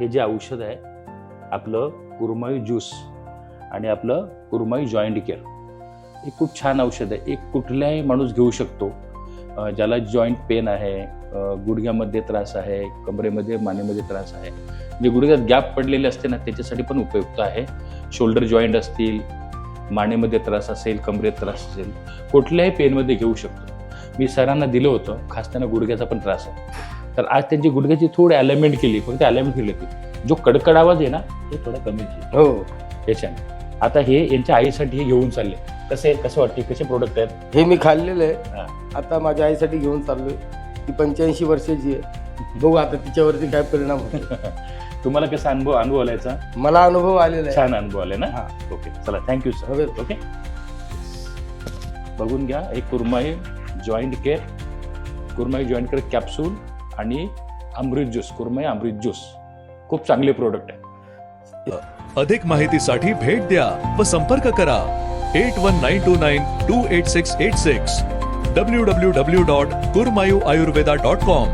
हे जे औषध आहे आपलं कुरमई ज्यूस आणि आपलं कुरमई जॉईंट केअर. हे खूप छान औषध आहे. एक कुठलाही माणूस घेऊ शकतो ज्याला जॉईंट पेन आहे गुडघ्यामध्ये त्रास आहे कमरेमध्ये मानेमध्ये त्रास आहे. जे गुडघ्यात गॅप पडलेले असते ना त्याच्यासाठी पण उपयुक्त आहे. शोल्डर जॉईंट असतील मानेमध्ये त्रास असेल कमरेत त्रास असेल कुठल्याही पेनमध्ये घेऊ शकतो. मी सरांना दिलं होतं खास त्यांना गुडघ्याचा पण त्रास आहे. तर आज त्यांची गुडघ्याची थोडी अलाइनमेंट केली फक्त अलाइनमेंट केली होती. जो कडकड आवाज आहे ना तो थोडा कमी केला हो. याच्याने. आता हे यांच्या आईसाठी हे घेऊन चालले. कसे कसं वाटते कसे प्रोडक्ट आहेत? हे मी खाल्लेलं. आहे. आता माझ्या आईसाठी घेऊन चाललोय. ती पंच्याऐंशी वर्षाची आहे. बघू आता तिच्यावरती काय परिणाम होतो तुम्हाला कसा अनुभव अनुभव आला याचा? मला अनुभव आलेला आहे. छान अनुभव आले ना? हा. ओके चला थँक्यू सर हवे. ओके. बघून घ्या एक Kurmai joint care Kurmai joint care capsule आणि अमृत ज्यूस कुरमाई अमृत ज्यूस. खूप चांगले प्रोडक्ट आहे. अधिक माहितीसाठी भेट द्या व संपर्क करा. Eight one nine two nine two eight six eight six W W W dot Kurmayu Ayurveda dot com